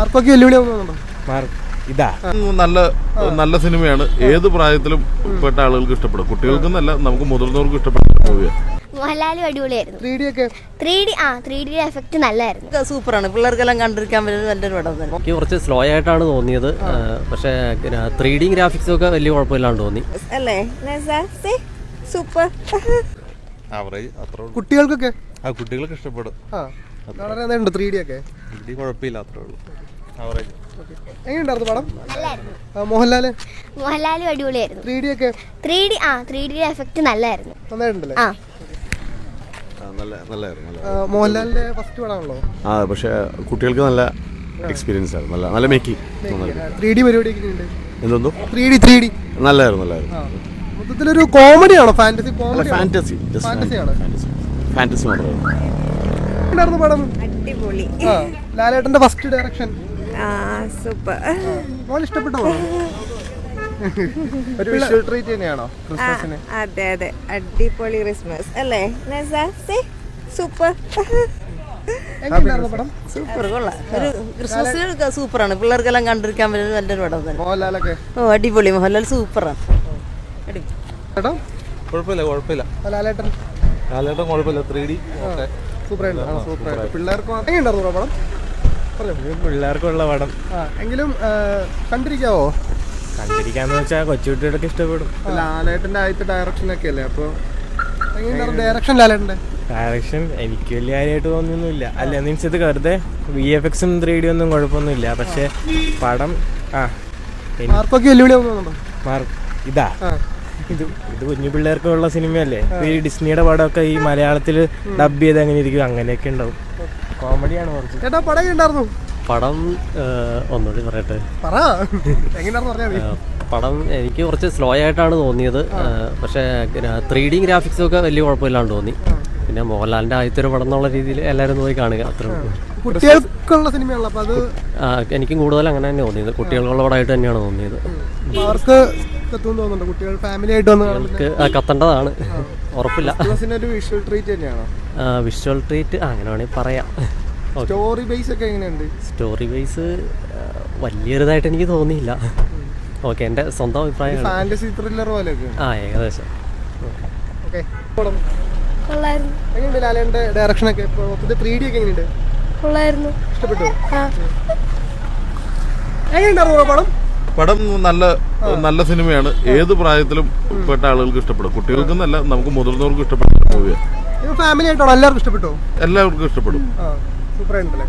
ആർക്കൊക്കെ വെല്ലുവിളി മാർക്ക് ഇതാ. നല്ല നല്ല സിനിമയാണ്. ഏത് പ്രായത്തിലും പെട്ട ആളുകൾക്ക് ഇഷ്ടപ്പെടും. കുട്ടികൾക്കെന്നല്ല നമുക്ക് മുതിർന്നവർക്കും ഇഷ്ടപ്പെടുന്ന മൂവിയാണ് മോഹൻലാലും അടിപൊളിയായിരുന്നു. ത്രീ ഡി ഒക്കെ ത്രീ ഡി ആ ത്രീ ഡി എഫക്റ്റ് നല്ലായിരുന്നു സൂപ്പറാണ്. പിള്ളേർക്കെല്ലാം കണ്ടിരിക്കാൻ പറ്റുന്ന നല്ലൊരു പടം തന്നെ. എനിക്ക് കുറച്ച് സ്ലോ ആയിട്ടാണ് തോന്നിയത്. പക്ഷേ ത്രീ ഡി ഗ്രാഫിക്സ് ഒക്കെ വലിയ കുഴപ്പമില്ലാണ്ട് തോന്നി. അല്ലേ? സൂപ്പർ. ആവറേജ് അത്ര കുട്ടികൾക്കൊക്കെ? ആ കുട്ടികൾക്ക് ഇഷ്ടപ്പെടും. ആ. വളരെ ത്രീ ഡി ഒക്കെ ഇത് കുഴപ്പമില്ല അത്രേ ഉള്ളൂ. എങ്ങനെയുണ്ടായിരുന്നു പടം? മോഹൻലാൽ? മോഹൻലാലും അടിപൊളിയായിരുന്നു. ത്രീ ഡി ഒക്കെ? ത്രീ ഡി ആ ത്രീ ഡി എഫക്റ്റ് നല്ലായിരുന്നു. നന്നായിട്ടുണ്ടല്ലേ? ആ. മോഹൻലാലിന്റെ ഫസ്റ്റ് പടമാണല്ലോ? ആ പക്ഷേ കുട്ടികൾക്ക് നല്ല എക്സ്പീരിയൻസ് ആയിരുന്നു. നല്ല നല്ല മേക്കിംഗ് ത്രീ ഡി പരിപാടിയൊക്കെ ഉണ്ട്. എന്തെന്തോ ത്രീ ഡി ത്രീ ഡി. നല്ലായിരുന്നു നല്ലായിരുന്നു. മൊത്തത്തിലൊരു കോമഡി ആണോ ഫാന്റസി കോമഡി ഫാന്റസി ഫാന്റസി ആണ്. ഫാന്റസി മാത്രമേ ഉണ്ടായിരുന്നു പടം? അടിപൊളി. ആ ലാലേട്ടന്റെ ഫസ്റ്റ് ഡയറക്ഷൻ സൂപ്പർ ഇഷ്ടപ്പെട്ട? ഒരു വിഷ്വൽ ട്രീറ്റ് തന്നെയാണോ ക്രിസ്മസിന്? അതെ അതെ. അടിപൊളി ക്രിസ്മസ് അല്ലേ? സൂപ്പർ സൂപ്പർ കൊള്ളാം. ഒരു ക്രിസ്മസ് സൂപ്പറാണ്. പിള്ളേർക്കെല്ലാം കണ്ടിരിക്കാൻ പറ്റുന്ന നല്ലൊരു പടം തന്നെ. ഓ അടിപൊളി. മോഹൻലാൽ സൂപ്പറാണ്. കുഴപ്പമില്ല കുഴപ്പമില്ല. ലാലേട്ടൻ? ലാലേട്ടൻ കുഴപ്പമില്ല ത്രീ ഡി സൂപ്പറായിട്ട് പിള്ളേർക്ക് പടം? പിള്ളേർക്കുള്ള പടം. എങ്കിലും കണ്ടിരിക്കാവോ? കണ്ടിരിക്കാന്ന് വെച്ചാൽ കൊച്ചുകുട്ടികൾക്ക് ഇഷ്ടപ്പെടും. ലാലേട്ടന്റെ ആദ്യത്തെ ഡയറക്ഷൻ ഒക്കെ അല്ലേ അപ്പൊ ഡയറക്ഷൻ ലാലേട്ടന്റെ ഡയറക്ഷൻ എനിക്ക് വലിയ കാര്യമായിട്ട് തോന്നിയൊന്നുമില്ല. അല്ല മീൻസ് ഇത് വെറുതെ വി എഫ് എക്സും ത്രീ ഡി ഒന്നും കുഴപ്പമൊന്നുമില്ല. പക്ഷെ പടം ആ ഇതാ. ഇത് ഇത് കുഞ്ഞു പിള്ളേർക്കുള്ള സിനിമയല്ലേ? ഈ ഡിസ്നിയുടെ പടമൊക്കെ ഈ മലയാളത്തിൽ ഡബ് ചെയ്ത് അങ്ങനെ ഇരിക്കും. അങ്ങനെയൊക്കെ ഉണ്ടാവും. കോമഡിയാണ് കുറച്ച്. ചേട്ടാ പടം എങ്ങനെയുണ്ടായിരുന്നു? പടം ഒന്നുകൂടി പറയട്ടെ. പറ. എങ്ങനെയാണെന്ന് പറഞ്ഞാൽ മതി പടം എനിക്ക് കുറച്ച് സ്ലോ ആയിട്ടാണ് തോന്നിയത്. പക്ഷേ ത്രീ ഡി ഗ്രാഫിക്സും ഒക്കെ വലിയ കുഴപ്പമില്ലാണ്ട് തോന്നി. പിന്നെ മോഹൻലാലിന്റെ ആദ്യത്തെ ഒരു പടം എന്നുള്ള രീതിയിൽ എല്ലാവരും പോയി കാണുക അത്ര കുട്ടികൾക്കുള്ള സിനിമയാണല്ലോ അപ്പോൾ അത്? എനിക്കും കൂടുതൽ അങ്ങനെ തന്നെ തോന്നിയത്. കുട്ടികൾക്കുള്ള പടമായിട്ട് തന്നെയാണ് തോന്നിയത്. അവർക്ക് കുട്ടികൾ ഫാമിലി ആയിട്ട് വന്ന് കത്തേണ്ടതാണ്. ഉറപ്പില്ല. ഒരു വിഷ്വൽ ട്രീറ്റ് തന്നെയാണോ? വിഷ്വൽ ട്രീറ്റ് അങ്ങനെ വേണമെങ്കിൽ പറയാം. സ്റ്റോറി ബേസ് ഒക്കെ എങ്ങനെയുണ്ട്? സ്റ്റോറി ബേസ് വലിയൊരിതായിട്ട് എനിക്ക് തോന്നിയില്ല. ഓക്കെ എന്റെ സ്വന്തം അഭിപ്രായം ഫാന്റസി ത്രില്ലർ പോലെയൊക്കെ. ആ ഏകദേശം. ഓക്കെ എങ്ങനെയുണ്ട് ഡയറക്ഷൻ ഒക്കെ? ഇപ്പോൾ മൊത്തത്തിൽ ത്രീ ഡി ഒക്കെ എങ്ങനെയുണ്ട്? കൊള്ളായിരുന്നു. ഇഷ്ടപ്പെട്ടു? എങ്ങനെയുണ്ടായിരുന്നു പടം? പടം നല്ല നല്ല സിനിമയാണ്. ഏത് പ്രായത്തിലും പെട്ട ആളുകൾക്ക് ഇഷ്ടപ്പെടും. കുട്ടികൾക്കെന്നല്ല നമുക്ക് മുതിർന്നവർക്കും ഇഷ്ടപ്പെടുന്ന മൂവിയാണ് ഇത് ഫാമിലി ആയിട്ടാണോ? എല്ലാവർക്കും ഇഷ്ടപ്പെട്ടോ? എല്ലാവർക്കും ഇഷ്ടപ്പെടും. സൂപ്പർ ആയിട്ടുണ്ടല്ലേ